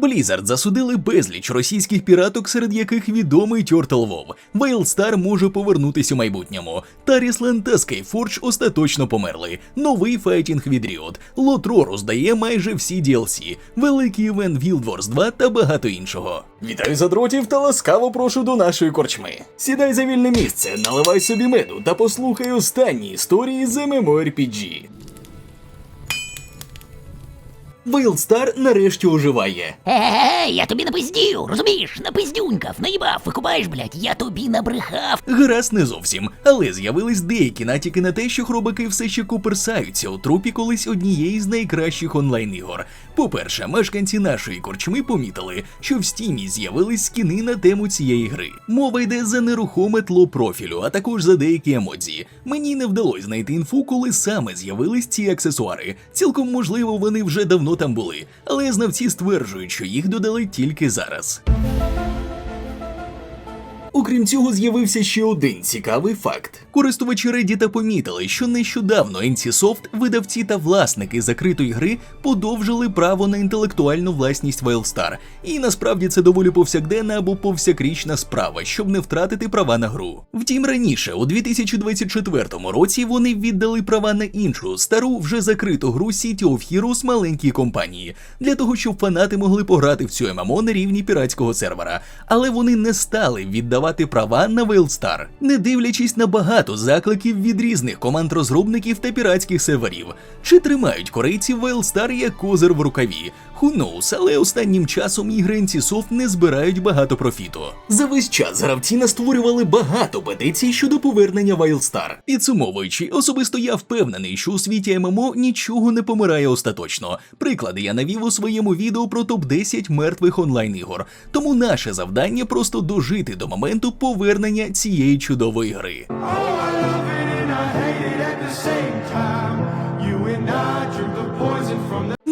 Blizzard засудили безліч російських піраток, серед яких відомий Turtle WoW. Veilstar може повернутись у майбутньому. Тарісленд та Skyforge остаточно померли. Новий файтінг від Riot. Лотро роздає майже всі DLC, великий івент Guild Wars 2 та багато іншого. Вітаю задротів та ласкаво прошу до нашої корчми. Сідай за вільне місце, наливай собі меду та послухай останні історії з MMORPG. Veilstar нарешті оживає. Е-е-е, я тобі напиздів, розумієш? Напиздюнькав, наїбав, викупаєш, блядь, я тобі набрехав. Гаразд не зовсім, але з'явились деякі натяки на те, що хробаки все ще куперсаються у трупі колись однієї з найкращих онлайн-ігор. По-перше, мешканці нашої корчми помітили, що в стімі з'явились скіни на тему цієї гри. Мова йде за нерухоме тло профілю, а також за деякі емодзі. Мені не вдалося знайти інфу, коли саме з'явились ці аксесуари. Цілком можливо, вони вже давно там були, але знавці стверджують, що їх додали тільки зараз. Окрім цього, з'явився ще один цікавий факт. Користувачі Reddit помітили, що нещодавно NCSoft, видавці та власники закритої гри подовжили право на інтелектуальну власність Veilstar. І насправді це доволі повсякденна або повсякрічна справа, щоб не втратити права на гру. Втім, раніше, у 2024 році, вони віддали права на іншу стару вже закриту гру City of Heroes маленькій компанії, для того, щоб фанати могли пограти в цю ММО на рівні піратського сервера. Але вони не стали віддавати права на Wildstar, не дивлячись на багато закликів від різних команд розробників та піратських серверів. Чи тримають корейці Wildstar як козир в рукаві? Who knows, але останнім часом ігри NCSoft не збирають багато профіту. За весь час гравці настворювали багато петицій щодо повернення Veilstar. Підсумовуючи, особисто я впевнений, що у світі ММО нічого не помирає остаточно. Приклади я навів у своєму відео про топ-10 мертвих онлайн ігор. Тому наше завдання просто дожити до моменту повернення цієї чудової гри. Oh, I love it and I hate it at the same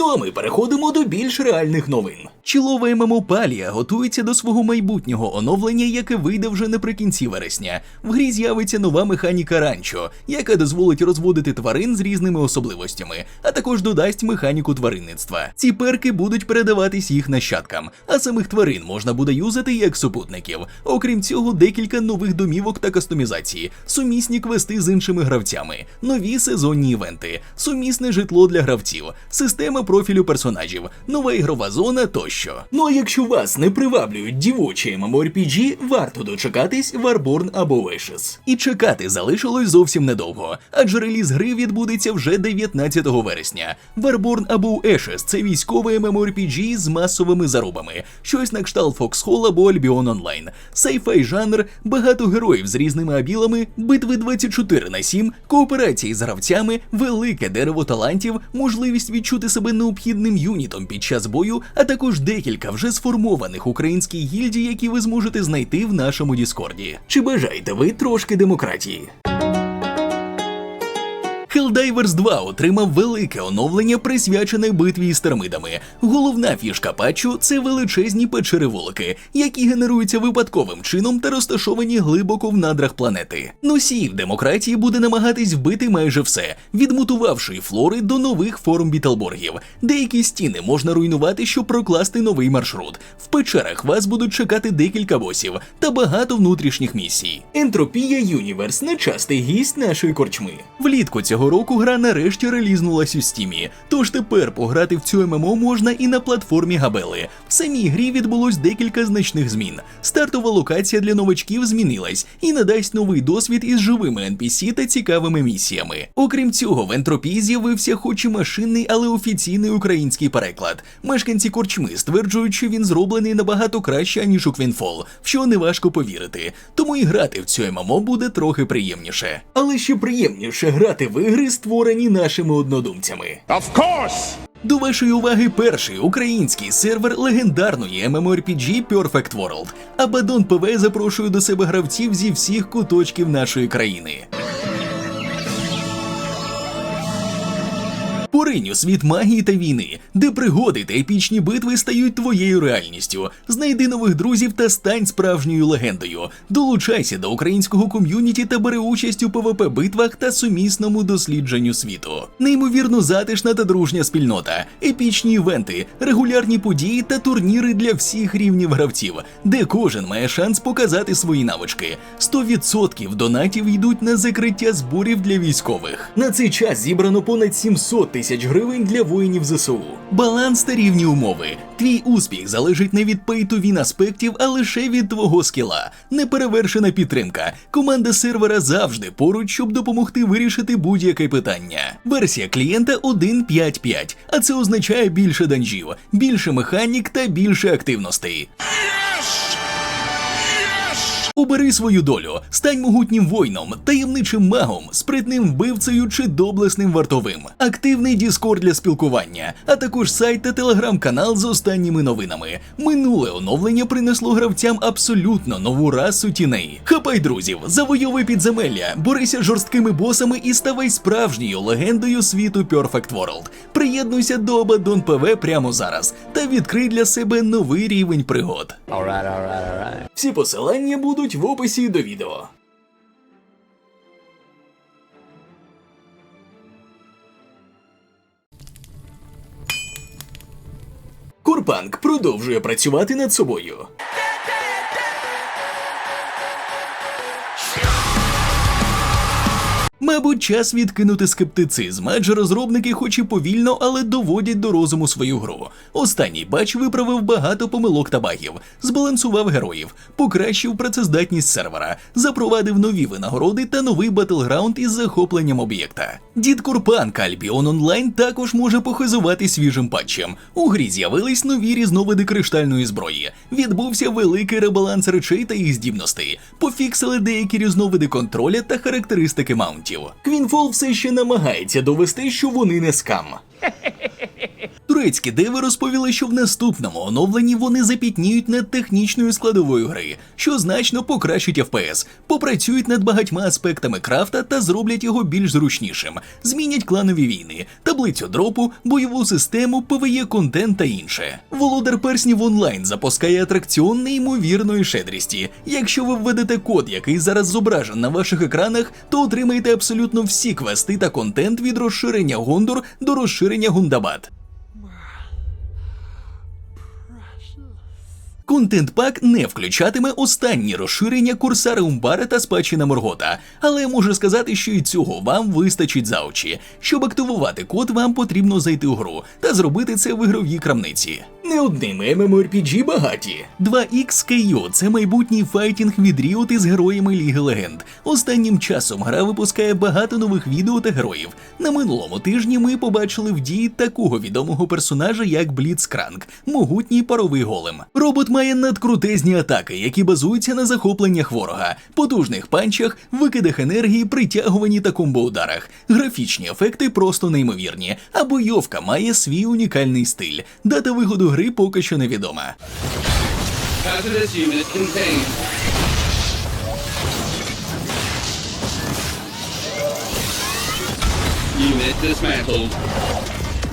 Ну а ми переходимо до більш реальних новин. Чілова ММО Палія готується до свого майбутнього оновлення, яке вийде вже наприкінці вересня. В грі з'явиться нова механіка ранчо, яка дозволить розводити тварин з різними особливостями, а також додасть механіку тваринництва. Ці перки будуть передаватись їх нащадкам, а самих тварин можна буде юзати як супутників. Окрім цього, декілька нових домівок та кастомізації, сумісні квести з іншими гравцями, нові сезонні івенти, сумісне житло для гравців, система профілю персонажів, нова ігрова зона тощо. Ну а якщо вас не приваблюють дівочі MMORPG, варто дочекатись Warborn або Ashes. І чекати залишилось зовсім недовго, адже реліз гри відбудеться вже 19 вересня. Warborn або Ashes – це військовий MMORPG з масовими зарубами, щось на кшталт Foxhole або Albion Online. Сайфай жанр, багато героїв з різними абілами, битви 24 на 7, кооперації з гравцями, велике дерево талантів, можливість відчути себе необхідним юнітом під час бою, а також декілька вже сформованих українських гільдій, які ви зможете знайти в нашому Діскорді. Чи бажаєте ви трошки демократії? Helldivers 2 отримав велике оновлення, присвячене битві із термидами. Головна фішка патчу це величезні печери-вулики, які генеруються випадковим чином та розташовані глибоко в надрах планети. Носій в демократії буде намагатись вбити майже все, від мутувавшої флори до нових форм бітлборгів. Деякі стіни можна руйнувати, щоб прокласти новий маршрут. В печерах вас будуть чекати декілька босів та багато внутрішніх місій. Ентропія Юніверс нечастий гість нашої корчми. Влітку цього року гра нарешті релізнулась у стімі, тож тепер пограти в цю ММО можна і на платформі Габели. В самій грі відбулось декілька значних змін. Стартова локація для новачків змінилась і надасть новий досвід із живими NPC та цікавими місіями. Окрім цього, в ентропії з'явився хоч і машинний, але офіційний український переклад. Мешканці корчми стверджують, що він зроблений набагато краще, ніж у Квінфол, в що неважко повірити. Тому і грати в цю ММО буде трохи приємніше. Але ще приємніше грати в ігри, створені нашими однодумцями. Of course! До вашої уваги перший український сервер легендарної MMORPG Perfect World. Абадон ПВ запрошує до себе гравців зі всіх куточків нашої країни. Поринь у світ магії та війни, де пригоди та епічні битви стають твоєю реальністю. Знайди нових друзів та стань справжньою легендою. Долучайся до українського ком'юніті та бери участь у пвп битвах та сумісному дослідженню світу. Неймовірно затишна та дружня спільнота, епічні івенти, регулярні події та турніри для всіх рівнів гравців, де кожен має шанс показати свої навички. 100% донатів йдуть на закриття зборів для військових. На цей час зібрано понад 700 тисяч гривень для воїнів ЗСУ. Баланс та рівні умови. Твій успіх залежить не від pay-to-win аспектів, а лише від твого скіла. Неперевершена підтримка. Команда сервера завжди поруч, щоб допомогти вирішити будь-яке питання. Версія клієнта 1.5.5, а це означає більше данжів, більше механік та більше активностей. Обери свою долю, стань могутнім воїном, таємничим магом, спритним вбивцею чи доблесним вартовим. Активний Діскорд для спілкування, а також сайт та телеграм-канал з останніми новинами. Минуле оновлення принесло гравцям абсолютно нову расу тіней. Хапай друзів, завойовуй підземелля, борися жорсткими босами і ставай справжньою легендою світу Perfect World. Приєднуйся до Abaddon PV прямо зараз та відкрий для себе новий рівень пригод. Всі посилання будуть в описі до відео. Курпанк продовжує працювати над собою. Мабуть, час відкинути скептицизм, адже розробники, хоч і повільно, але доводять до розуму свою гру. Останній бач виправив багато помилок та багів, збалансував героїв, покращив працездатність сервера, запровадив нові винагороди та новий батлграунд із захопленням об'єкта. Дід Курпанк Альбіон Онлайн також може похизувати свіжим патчем. У грі з'явились нові різновиди криштальної зброї. Відбувся великий ребаланс речей та їх здібностей. Пофіксили деякі різновиди контроля та характеристики маунтів. Квінфол все ще намагається довести, що вони не скам. Турецькі диви розповіли, що в наступному оновленні вони запітніють над технічною складовою гри, що значно покращить FPS, попрацюють над багатьма аспектами крафта та зроблять його більш зручнішим, змінять кланові війни, таблицю дропу, бойову систему, PvE контент та інше. Володар перснів онлайн запускає атракціон неймовірної щедрісті. Якщо ви введете код, який зараз зображен на ваших екранах, то отримаєте абсолютно всі квести та контент від розширення Гондор до розширення Гундабад. Контент пак не включатиме останні розширення курсари Умбара та спадщина Моргота, але я можу сказати, що і цього вам вистачить за очі. Щоб активувати код, вам потрібно зайти у гру та зробити це в ігровій крамниці. Не одним MMORPG багаті. 2XKO – це майбутній файтінг від Riot із героями Ліги Легенд. Останнім часом гра випускає багато нових відео та героїв. На минулому тижні ми побачили в дії такого відомого персонажа, як Бліцкранк, могутній паровий голем. Робот має надкрутезні атаки, які базуються на захопленнях ворога, потужних панчах, викидах енергії, притягуванні та комбоударах. Графічні ефекти просто неймовірні, а бойовка має свій унікальний стиль. Дата виходу гри поки що невідома. Unit dismantled.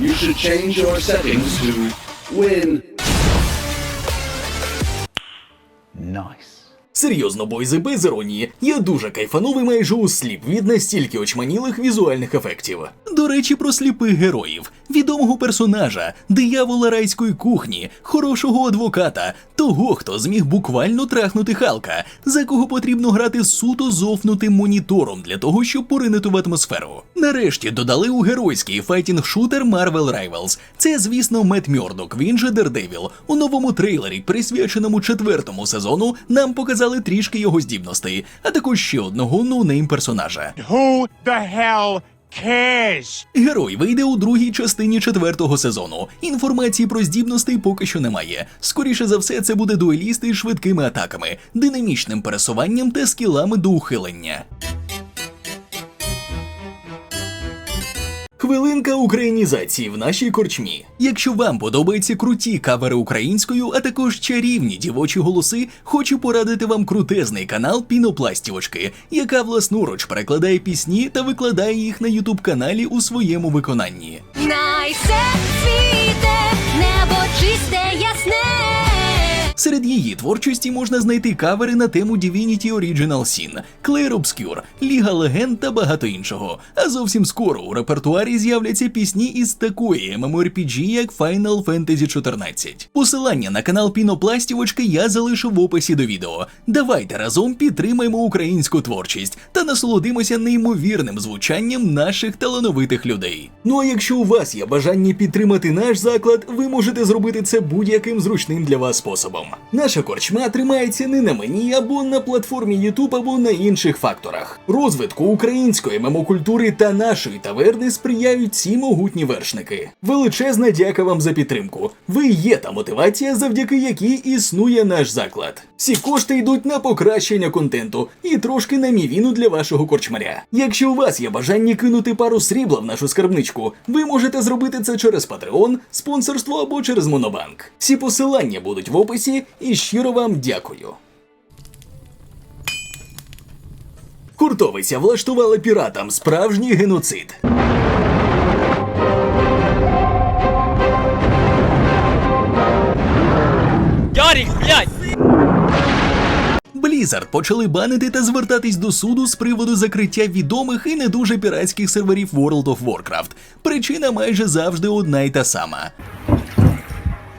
You should change your settings to win. Серйозно, бойзи, без іронії. Я дуже кайфанув і майже усліп від настільки очманілих візуальних ефектів. До речі, про сліпих героїв, відомого персонажа, диявола райської кухні, хорошого адвоката, того, хто зміг буквально трахнути Халка, за кого потрібно грати суто зовнутим монітором для того, щоб поринути в атмосферу. Нарешті додали у геройський файтінг-шутер Marvel Rivals. Це, звісно, Мет Мьордок, він же Дердевіл. У новому трейлері, присвяченому четвертому сезону, нам показали трішки його здібностей, а також ще одного ноунейм персонажа. Who the hell cares? Герой вийде у другій частині четвертого сезону. Інформації про здібностей поки що немає. Скоріше за все, це буде дуелісти з швидкими атаками, динамічним пересуванням та скілами до ухилення. Хвилинка українізації в нашій корчмі. Якщо вам подобаються круті кавери українською, а також чарівні дівочі голоси, хочу порадити вам крутезний канал Пінопластівочки, яка власноруч перекладає пісні та викладає їх на ютуб каналі у своєму виконанні. Найсе світе, небо чисте, ясне. Серед її творчості можна знайти кавери на тему Divinity Original Sin, Clair Obscure, Ліга Легенд та багато іншого. А зовсім скоро у репертуарі з'являться пісні із такої MMORPG, як Final Fantasy 14. Посилання на канал Пінопластівочки я залишу в описі до відео. Давайте разом підтримаємо українську творчість та насолодимося неймовірним звучанням наших талановитих людей. Ну а якщо у вас є бажання підтримати наш заклад, ви можете зробити це будь-яким зручним для вас способом. Наша корчма тримається не на мені або на платформі YouTube, або на інших факторах. Розвитку української мемокультури та нашої таверни сприяють ці могутні вершники. Величезна дяка вам за підтримку. Ви є та мотивація, завдяки якій існує наш заклад. Всі кошти йдуть на покращення контенту і трошки на мівіну для вашого корчмаря. Якщо у вас є бажання кинути пару срібла в нашу скарбничку, ви можете зробити це через Patreon, спонсорство або через Монобанк. Всі посилання будуть в описі і щиро вам дякую. Куртовиця влаштувала піратам справжній геноцид. Ярик, блядь! Blizzard почали банити та звертатись до суду з приводу закриття відомих і не дуже піратських серверів World of Warcraft. Причина майже завжди одна й та сама.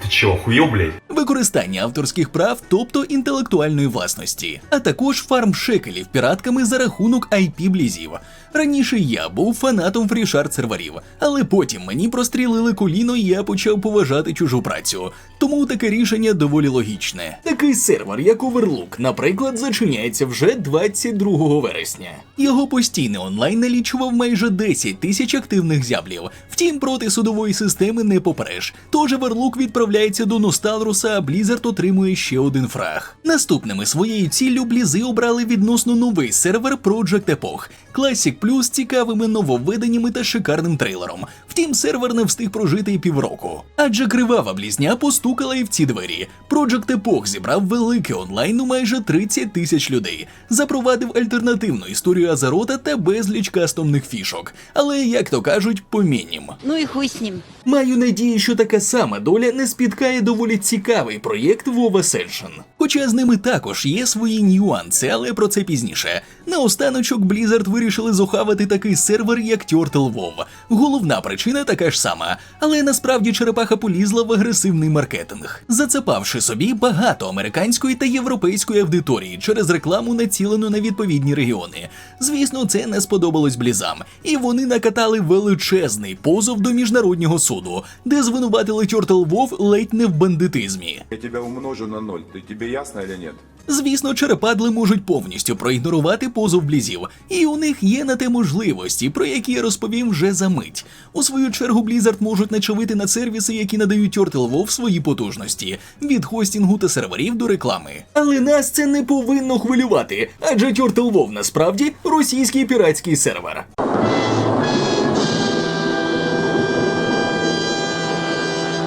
Ты чё, охуел, блядь? Використання авторських прав, тобто інтелектуальної власності, а також фарм шекелів піратками за рахунок IP блізів. Раніше я був фанатом фрішард серверів, але потім мені прострілили коліно і я почав поважати чужу працю. Тому таке рішення доволі логічне. Такий сервер, як Overlook, наприклад, зачиняється вже 22 вересня. Його постійний онлайн налічував майже 10 тисяч активних зяблів. Втім, проти судової системи не попереш. Тож Overlook відправляється до Носталруса, а Blizzard отримує ще один фраг. Наступними своєю ціллю блізи обрали відносно новий сервер Project Epoch. Classic Plus з цікавими нововведеннями та шикарним трейлером. Втім, сервер не встиг прожити і півроку. Адже кривава блізня постукала і в ці двері. Project Epoch зібрав великий онлайн у майже 30 тисяч людей, запровадив альтернативну історію Азарота та безліч кастомних фішок. Але, як то кажуть, помінім. Ну і хуй з ним. Маю надію, що така сама доля не спіткає доволі цікавий проєкт WoW Ascension. Хоча з ними також є свої нюанси, але про це пізніше. Наостаночок Blizzard вирішили зухавати такий сервер, як Turtle WoW. Головна причина така ж сама, але насправді черепаха полізла в агресивний маркетинг, зацепавши собі багато американської та європейської аудиторії через рекламу, націлену на відповідні регіони. Звісно, це не сподобалось блізам, і вони накатали величезний позов до міжнародного суду, де звинуватили Turtle WoW ледь не в бандитизмі. Я тебя умножу на ноль. Ты тебе ясно или нет? Звісно, черепадли можуть повністю проігнорувати позов блізів, і у них є на те можливості, про які я розповім вже за мить. У свою чергу Blizzard можуть начавити на сервіси, які надають WoW свої потужності від хостінгу та серверів до реклами. Але нас це не повинно хвилювати, адже WoW насправді російський піратський сервер.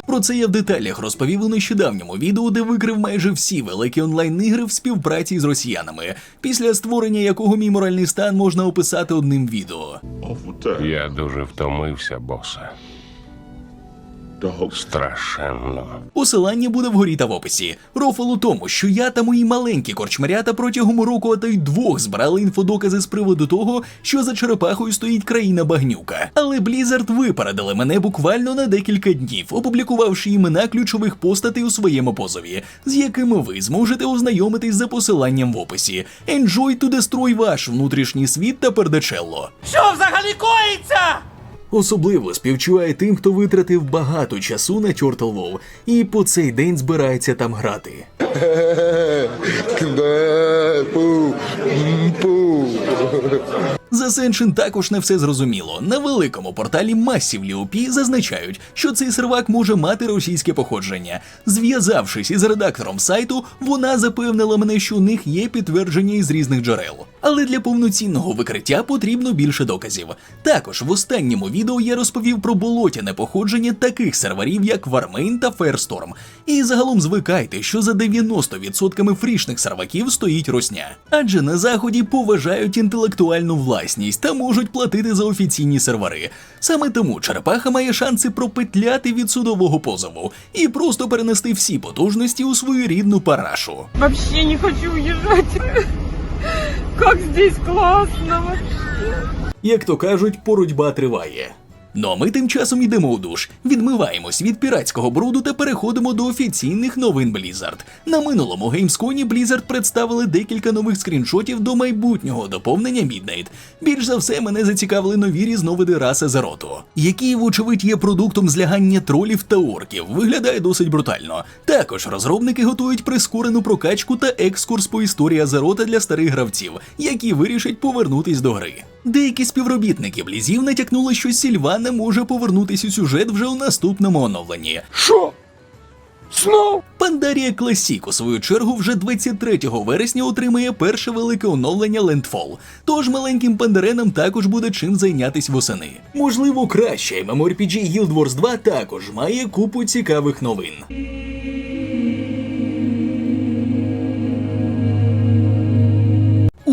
Про це я в деталях розповів у нещодавньому відео, де викрив майже всі великі онлайн-ігри в співпраці з росіянами, після створення якого мій моральний стан можна описати одним відео. Я дуже втомився, босе. Страшенно. Посилання буде вгорі та в описі. Рофал у тому, що я та мої маленькі корчмарята протягом року, а то й двох збирали інфодокази з приводу того, що за черепахою стоїть країна багнюка. Але Blizzard випередили мене буквально на декілька днів, опублікувавши імена ключових постатей у своєму позові, з якими ви зможете ознайомитись за посиланням в описі. Enjoy to destroy ваш внутрішній світ та пердачелло. Що взагалі коїться? Особливо співчуває тим, хто витратив багато часу на Turtle WoW і по цей день збирається там грати. За Ascension також не все зрозуміло. На великому порталі Massively OP зазначають, що цей сервак може мати російське походження. Зв'язавшись із редактором сайту, вона запевнила мене, що у них є підтвердження із різних джерел. Але для повноцінного викриття потрібно більше доказів. Також в останньому відео я розповів про болотяне походження таких серверів, як Warmain та Firestorm. І загалом звикайте, що за 90% фрішних серваків стоїть росня. Адже на заході поважають інтелектуальну власність та можуть платити за офіційні сервери. Саме тому черепаха має шанси пропетляти від судового позову і просто перенести всі потужності у свою рідну парашу. Взагалі не хочу уезжать. Як здесь класно. Як то кажуть, боротьба триває. Ну а ми тим часом йдемо у душ, відмиваємось від піратського бруду та переходимо до офіційних новин Blizzard. На минулому геймсконі Blizzard представили декілька нових скріншотів до майбутнього доповнення Midnight. Більш за все мене зацікавили нові різновиди раси Зароту, які, вочевидь, є продуктом злягання тролів та орків. Виглядає досить брутально. Також розробники готують прискорену прокачку та екскурс по історії Азерота для старих гравців, які вирішать повернутись до гри. Деякі співробітники Блізів натякнули, що Сільвана може повернутись у сюжет вже у наступному оновленні. Що? Знов? Пандарія Класік, у свою чергу, вже 23 вересня отримає перше велике оновлення Landfall, тож маленьким пандаренам також буде чим зайнятись восени. Можливо, краще MMORPG Guild Wars 2 також має купу цікавих новин.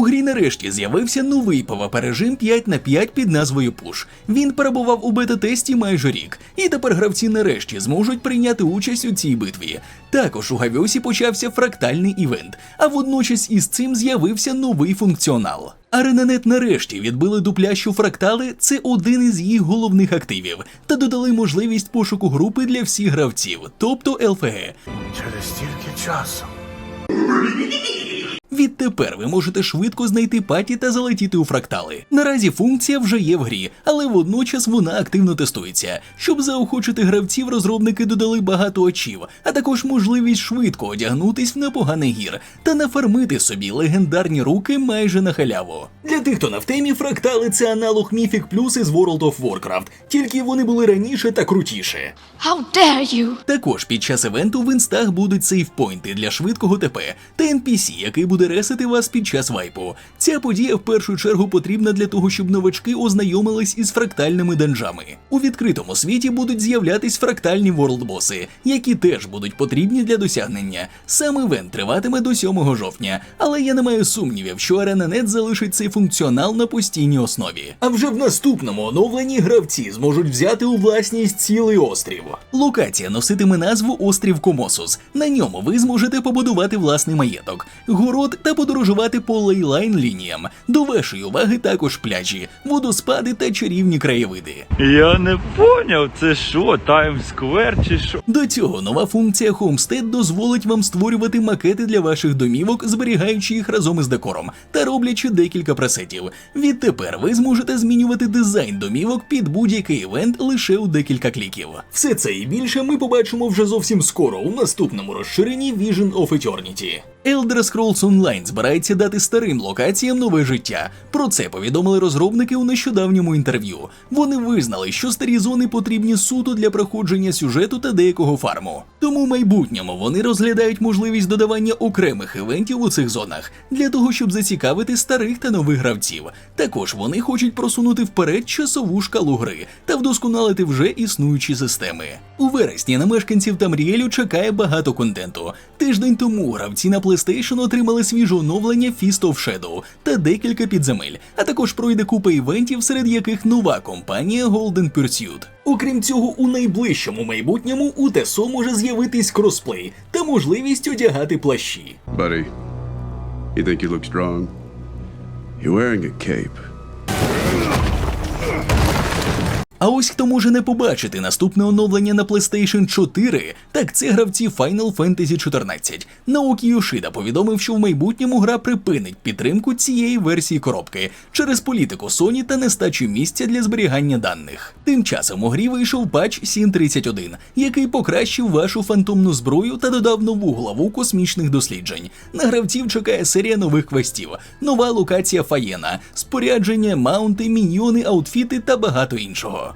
Грі нарешті з'явився новий PvP режим 5 на 5 під назвою Push. Він перебував у бета-тесті майже рік, і тепер гравці нарешті зможуть прийняти участь у цій битві. Також у Гавьосі почався фрактальний івент, а водночас із цим з'явився новий функціонал. Аренанет нарешті відбили дупля, що фрактали це один із їх головних активів, та додали можливість пошуку групи для всіх гравців, тобто ЛФГ. Через стільки часу. Відтепер ви можете швидко знайти паті та залетіти у фрактали. Наразі функція вже є в грі, але водночас вона активно тестується. Щоб заохочити гравців, розробники додали багато очів, а також можливість швидко одягнутись в непоганий гір та нафармити собі легендарні руки майже на халяву. Для тих, хто на в темі, фрактали це аналог Mythic Plus із World of Warcraft, тільки вони були раніше та крутіше. How dare you! Також під час івенту в інстах будуть сейфпойнти для швидкого ТП та NPC, який буде ресити вас під час вайпу. Ця подія в першу чергу потрібна для того, щоб новачки ознайомились із фрактальними данжами. У відкритому світі будуть з'являтись фрактальні ворлдбоси, які теж будуть потрібні для досягнення. Сам івент триватиме до 7 жовтня, але я не маю сумнівів, що ArenaNet залишить цей функціонал на постійній основі. А вже в наступному оновленні гравці зможуть взяти у власність цілий острів. Локація носитиме назву Острів Комосус. На ньому ви зможете побудувати власний маєток, город та подорожувати по лейлайн лініям. До вашої уваги також пляжі, водоспади та чарівні краєвиди. Я не поняв, це що, Таймсквер чи що? До цього нова функція Homestead дозволить вам створювати макети для ваших домівок, зберігаючи їх разом із декором та роблячи декілька пресетів. Відтепер ви зможете змінювати дизайн домівок під будь-який івент лише у декілька кліків. Все це і більше ми побачимо вже зовсім скоро у наступному розширенні Vision of Eternity. Elder Scrolls Online збирається дати старим локаціям нове життя. Про це повідомили розробники у нещодавньому інтерв'ю. Вони визнали, що старі зони потрібні суто для проходження сюжету та деякого фарму. Тому в майбутньому вони розглядають можливість додавання окремих івентів у цих зонах для того, щоб зацікавити старих та нових гравців. Також вони хочуть просунути вперед часову шкалу гри та вдосконалити вже існуючі системи. У вересні на мешканців Тамріелю чекає багато контенту. Тиждень тому гравці на PlayStation отримали свіже оновлення Fist of Shadow та декілька підземель, а також пройде купа івентів, серед яких нова компанія Golden Pursuit. Окрім цього, у найближчому майбутньому у ТЕСО може з'явитись кросплей та можливість одягати плащі. Buddy, you think you look strong? You're wearing a cape. А ось хто може не побачити наступне оновлення на PlayStation 4, так це гравці Final Fantasy 14. Наокі Йошида повідомив, що в майбутньому гра припинить підтримку цієї версії коробки через політику Sony та нестачу місця для зберігання даних. Тим часом у грі вийшов патч 7.31, який покращив вашу фантомну зброю та додав нову главу космічних досліджень. На гравців чекає серія нових квестів, нова локація Фаєна, спорядження, маунти, міньйони, аутфіти та багато іншого.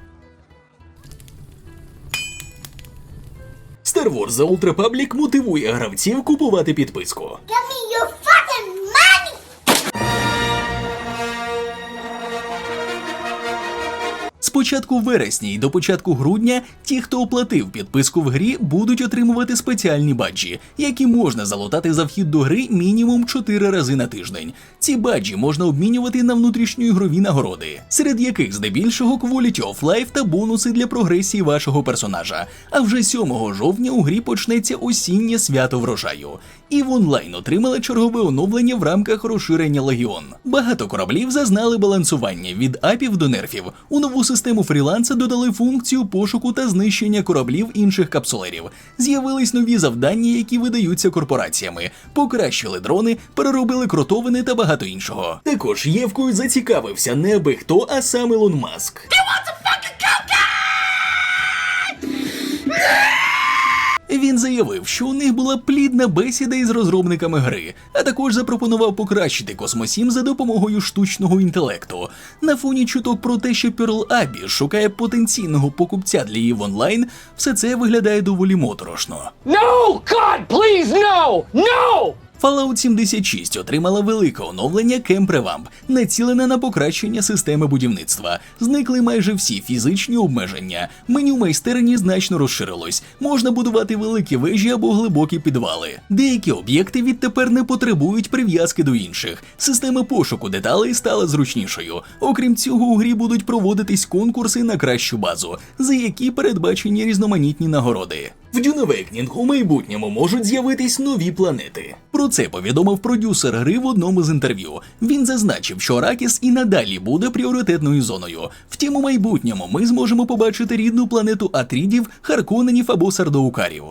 Star Wars The Old Republic мотивує гравців купувати підписку. З початку вересня і до початку грудня ті, хто оплатив підписку в грі, будуть отримувати спеціальні баджі, які можна залутати за вхід до гри мінімум 4 рази на тиждень. Ці баджі можна обмінювати на внутрішньоігрові нагороди, серед яких здебільшого Quality of Life та бонуси для прогресії вашого персонажа. А вже 7 жовтня у грі почнеться осіннє свято врожаю. І в онлайн отримали чергове оновлення в рамках розширення Легіон. Багато кораблів зазнали балансування від апів до нерфів. У нову систему фріланса додали функцію пошуку та знищення кораблів інших капсулерів. З'явились нові завдання, які видаються корпораціями, покращили дрони, переробили кротовини та багато іншого. Також Євкою зацікавився не аби хто, а сам Ілон Маск. Він заявив, що у них була плідна бесіда із розробниками гри, а також запропонував покращити Космосім за допомогою штучного інтелекту. На фоні чуток про те, що Pearl Abbey шукає потенційного покупця для її в онлайн, все це виглядає доволі моторошно. No! God, please, no! No! Fallout 76 отримала велике оновлення Revamp, націлене на покращення системи будівництва. Зникли майже всі фізичні обмеження. Меню майстерні значно розширилось. Можна будувати великі вежі або глибокі підвали. Деякі об'єкти відтепер не потребують прив'язки до інших. Система пошуку деталей стала зручнішою. Окрім цього, у грі будуть проводитись конкурси на кращу базу, за які передбачені різноманітні нагороди. В Dune у майбутньому можуть з'явитись нові планети. Про це повідомив продюсер гри в одному з інтерв'ю. Він зазначив, що Аракіс і надалі буде пріоритетною зоною. Втім, у майбутньому ми зможемо побачити рідну планету Атрідів, Харконенів або Сардоукарів.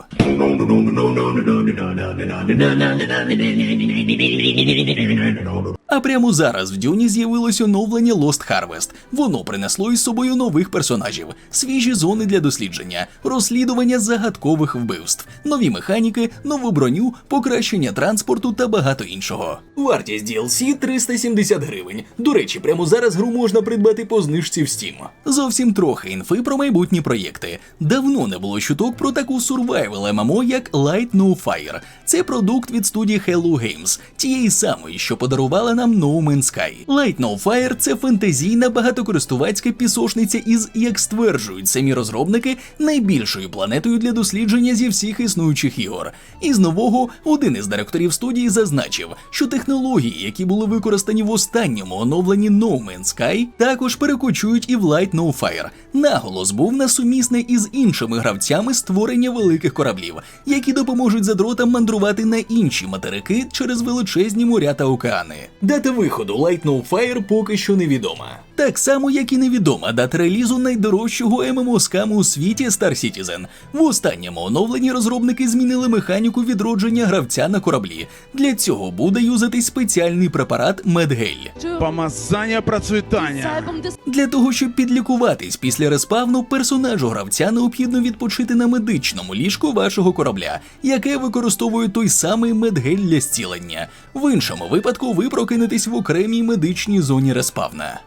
А прямо зараз в Дюні з'явилось оновлення Lost Harvest. Воно принесло із собою нових персонажів, свіжі зони для дослідження, розслідування загадкових вбивств, нові механіки, нову броню, покращення транспорту та багато іншого. Вартість DLC 370 гривень. До речі, прямо зараз гру можна придбати по знижці в Steam. Зовсім трохи інфи про майбутні проєкти. Давно не було чуток про таку survival MMO, як Light No Fire. Це продукт від студії Hello Games, тієї самої, що подарувала нам No Man's Sky. Light No Fire – це фентезійна багатокористувацька пісошниця із, як стверджують самі розробники, найбільшою планетою для дослідження зі всіх існуючих ігор. Із нового один із директорів студії зазначив, що технології, які були використані в останньому оновленні No Man's Sky, також перекочують і в Light No Fire. Наголос був на сумісне із іншими гравцями створення великих кораблів, які допоможуть задротам мандрувати на інші материки через величезні моря та океани. Дата виходу Light No Fire поки що невідома. Так само, як і невідома дата релізу найдорожчого ММО скаму у світі Star Citizen. В останньому оновленні розробники змінили механіку відродження гравця на кораблі. Для цього буде юзатись спеціальний препарат Медгель. Помазання процвітання. Для того, щоб підлікуватись після респавну, персонажу гравця необхідно відпочити на медичному ліжку вашого корабля, яке використовує той самий медгель для зцілення. В іншому випадку ви прокинетесь в окремій медичній зоні респавна.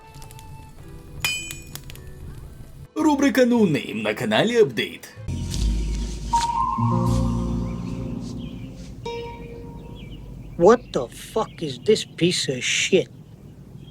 Рубрика Нунейм на каналі Апдейт. What the fuck is this piece of shit?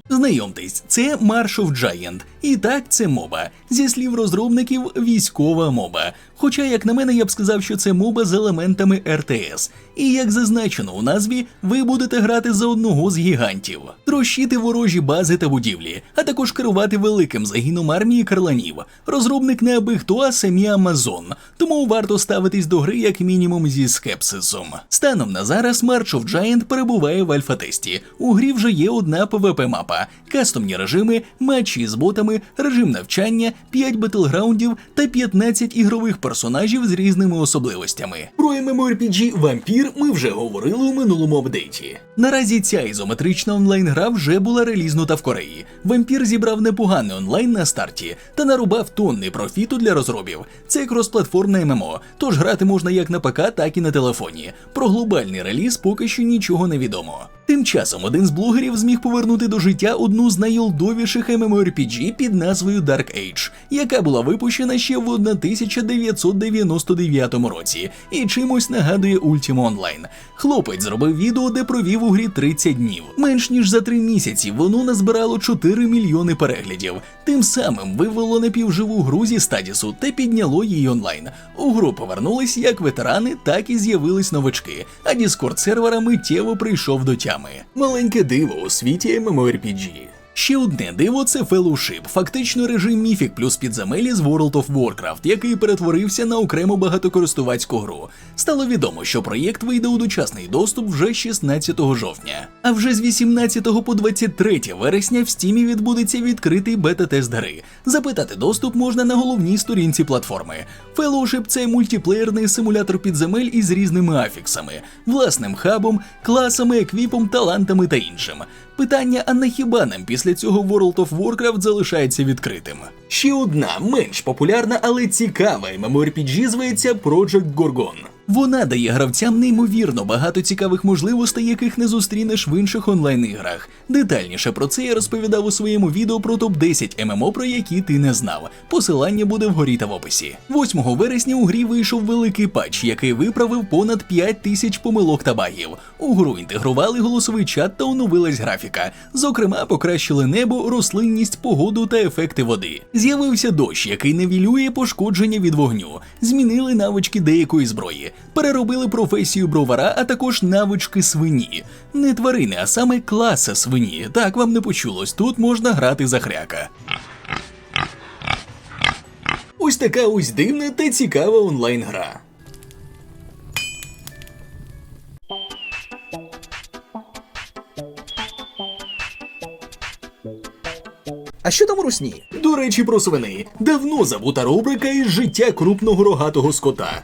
Знайомтесь, це March of Giant. І так, це моба. Зі слів розробників, військова моба. Хоча, як на мене, я б сказав, що це моба з елементами РТС. І як зазначено у назві, ви будете грати за одного з гігантів, трощити ворожі бази та будівлі, а також керувати великим загіном армії карланів. Розробник не аби хто, а самі Амазон. Тому варто ставитись до гри як мінімум зі скепсисом. Станом на зараз March of Giant перебуває в альфа-тесті. У грі вже є одна PvP мапа, кастомні режими, матчі з ботами режим навчання, 5 батлграундів та 15 ігрових персонажів з різними особливостями. Про MMORPG Вампір ми вже говорили у минулому апдейті. Наразі ця ізометрична онлайн-гра вже була релізнута в Кореї. Вампір зібрав непоганий онлайн на старті та нарубав тонни профіту для розробів. Це кросплатформне ММО, тож грати можна як на ПК, так і на телефоні. Про глобальний реліз поки що нічого не відомо. Тим часом один з блогерів зміг повернути до життя одну з найолдовіших MMORPG під назвою Dark Age, яка була випущена ще в 1999 році і чимось нагадує Ultima Online. Хлопець зробив відео, де провів у грі 30 днів. Менш ніж за три місяці воно назбирало 4 мільйони переглядів. Тим самим вивело напівживу гру зі стадісу та підняло її онлайн. У гру повернулись як ветерани, так і з'явились новачки, а Discord сервера миттєво прийшов до тями. Маленьке диво у світі MMORPG. Ще одне диво це Fellowship, фактично режим міфік плюс підземелі з World of Warcraft, який перетворився на окрему багатокористувацьку гру. Стало відомо, що проєкт вийде у дочасний доступ вже 16 жовтня. А вже з 18 по 23 вересня в стімі відбудеться відкритий бета-тест гри. Запитати доступ можна на головній сторінці платформи. Fellowship – це мультиплеєрний симулятор підземель із різними афіксами, власним хабом, класами, еквіпом, талантами та іншим. Питання, а не хіба нам після цього World of Warcraft залишається відкритим? Ще одна менш популярна, але цікава MMORPG зветься Project Gorgon. Вона дає гравцям неймовірно багато цікавих можливостей, яких не зустрінеш в інших онлайн-іграх. Детальніше про це я розповідав у своєму відео про топ-10 ММО, про які ти не знав. Посилання буде вгорі та в описі. 8 вересня у грі вийшов великий патч, який виправив понад 5 тисяч помилок та багів. У гру інтегрували голосовий чат та оновилась графіка. Зокрема, покращили небо, рослинність, погоду та ефекти води. З'явився дощ, який невілює пошкодження від вогню. Змінили навички деякої зброї, переробили професію бровара, а також навички свині. Не тварини, а саме класа свині. Так вам не почулось. Тут можна грати за хряка. Ось така ось дивна та цікава онлайн-гра. А що там у русні? До речі, про свиней. Давно забута рубрика із життя крупного рогатого скота.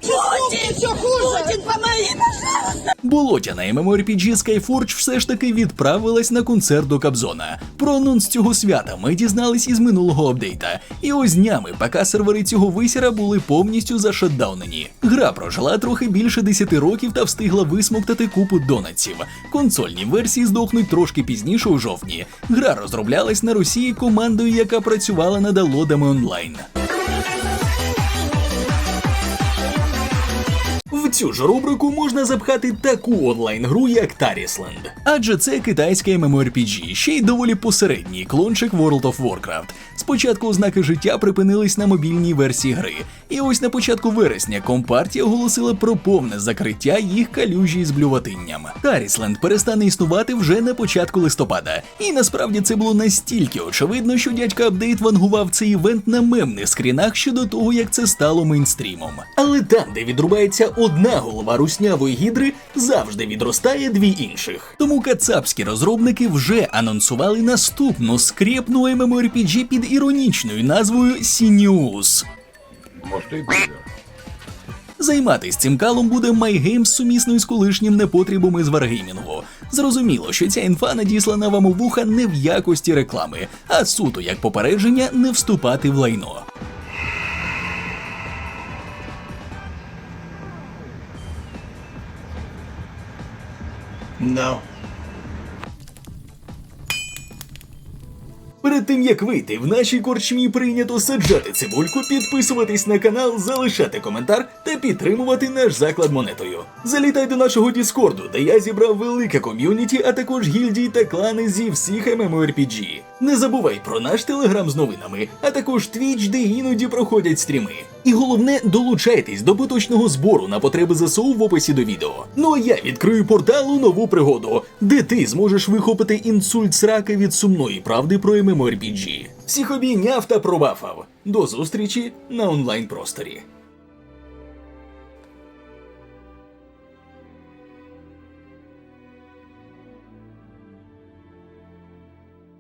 Болотяна MMORPG Skyforge все ж таки відправилась на концерт до Кабзона. Про анонс цього свята ми дізнались із минулого апдейта. І ось днями ПК-сервери цього висіра були повністю зашатдаунені. Гра прожила трохи більше 10 років та встигла висмоктати купу донатців. Консольні версії здохнуть трошки пізніше у жовтні. Гра розроблялась на Росії командою, яка працювала над алодами онлайн. Цю ж рубрику можна запхати таку онлайн-гру, як Тарісленд. Адже це китайське MMORPG, ще й доволі посередній клончик World of Warcraft. Спочатку ознаки життя припинились на мобільній версії гри. І ось на початку вересня компартія оголосила про повне закриття їх калюжі з блюватинням. Тарісленд перестане існувати вже на початку листопада. І насправді це було настільки очевидно, що дядька апдейт вангував цей івент на мемних скрінах щодо того, як це стало мейнстрімом. Але там, де відрубається одна голова руснявої гідри, завжди відростає дві інших. Тому кацапські розробники вже анонсували наступну скрепну MMORPG під іронічною назвою Сініус. Займатись цим калом буде MyGames сумісно із колишнім непотрібом із Варгеймінгу. Зрозуміло, що ця інфа надіслана вам у вуха не в якості реклами, а суто як попередження не вступати в лайно. No. Перед тим як вийти, в нашій корчмі прийнято саджати цибульку, підписуватись на канал, залишати коментар та підтримувати наш заклад монетою. Залітай до нашого Діскорду, де я зібрав велике ком'юніті, а також гільдії та клани зі всіх MMORPG. Не забувай про наш телеграм з новинами, а також Твіч, де іноді проходять стріми. І головне, долучайтесь до поточного збору на потреби ЗСУ в описі до відео. Ну а я відкрию портал у нову пригоду, де ти зможеш вихопити інсульт сраки від сумної правди про MMORPG. Всіх обійняв та пробафав. До зустрічі на онлайн просторі.